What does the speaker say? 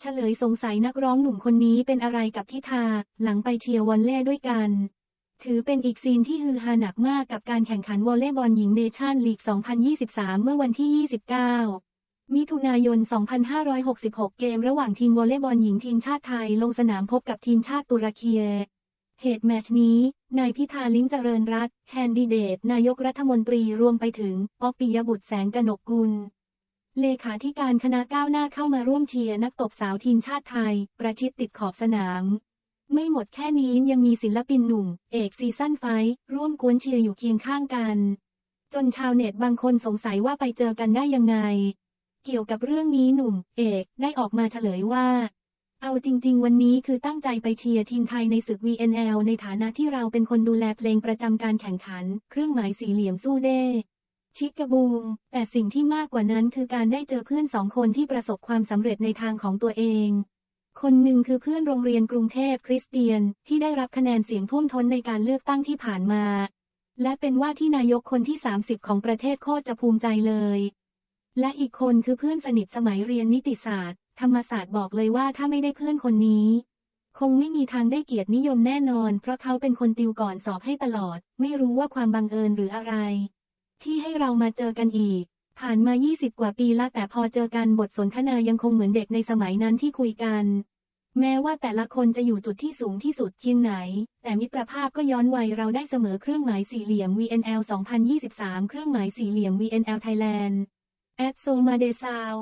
เฉลยสงสัยนักร้องหนุ่มคนนี้เป็นอะไรกับทิธาหลังไปเชียร์วอลเล่ด้วยกัน ถือเป็นอีกซีนที่ฮือฮาหนักมากกับการแข่งขันวอลเลย์บอลหญิงเนชั่นลีก 2023 เมื่อวันที่ 29 มิถุนายน 2566 เกมระหว่างทีมวอลเลย์บอลหญิงทีมชาติไทยลงสนามพบกับทีมชาติตุรกีเหตุแมตช์นี้ นายพิธาลิ้มเจริญรัตแคนดิเดต นายกรัฐมนตรีรวมไปถึงปอกปิยบุตรแสงกนกกุล เลขาธิการคณะก้าวหน้าเข้ามาร่วมเชียร์นักตบสาวทีมชาติไทย ประชิดติดขอบสนาม ไม่หมดแค่นี้ยังมีศิลปินหนุ่ม เอกซีซั่นไฟ ร่วมกวนเชียร์อยู่เคียงข้างกัน จนชาวเน็ตบางคนสงสัยว่าไปเจอกันได้ยังไง เกี่ยวกับเรื่องนี้หนุ่ม เอกได้ออกมาเฉลยว่า เอาจริง ๆ วันนี้คือตั้งใจไปเชียร์ทีมไทยในศึก VNL ในฐานะที่เราเป็นคนดูแลเพลงประจำการแข่งขัน เครื่องหมายสี่เหลี่ยมสู้เด้ ชิกกบูม แต่สิ่งที่มากกว่านั้นคือการได้เจอเพื่อนสองคนที่ประสบความสำเร็จในทางของตัวเอง คนหนึ่งคือเพื่อนโรงเรียนกรุงเทพคริสเตียน ที่ได้รับคะแนนเสียงท่วมท้นในการเลือกตั้งที่ผ่านมา และเป็นว่าที่นายกคนที่ 30 ของประเทศโคตรจะภูมิใจเลย และอีกคนคือเพื่อนสนิทสมัยเรียนนิติศาสตร์ ธรรมศาสตร์บอกเลยว่าถ้าไม่ได้เพื่อนคนนี้ คงไม่มีทางได้เกียรตินิยมแน่นอน เพราะเขาเป็นคนติวก่อนสอบให้ตลอด ไม่รู้ว่าความบังเอิญหรืออะไร ที่ให้เรามาเจอกันอีก ผ่านมา 20 กว่าปีละแต่พอเจอกันบทสนทนายังคงเหมือนเด็กในสมัยนั้นที่คุยกัน แม้ว่าแต่ละคนจะอยู่จุดที่สูงที่สุดเพียงไหน แต่มิตรภาพก็ย้อนวัยเราได้เสมอเครื่องหมายสี่เหลี่ยม VNL 2023 เครื่องหมายสี่เหลี่ยม VNL Thailand แอดโซมาเดซาว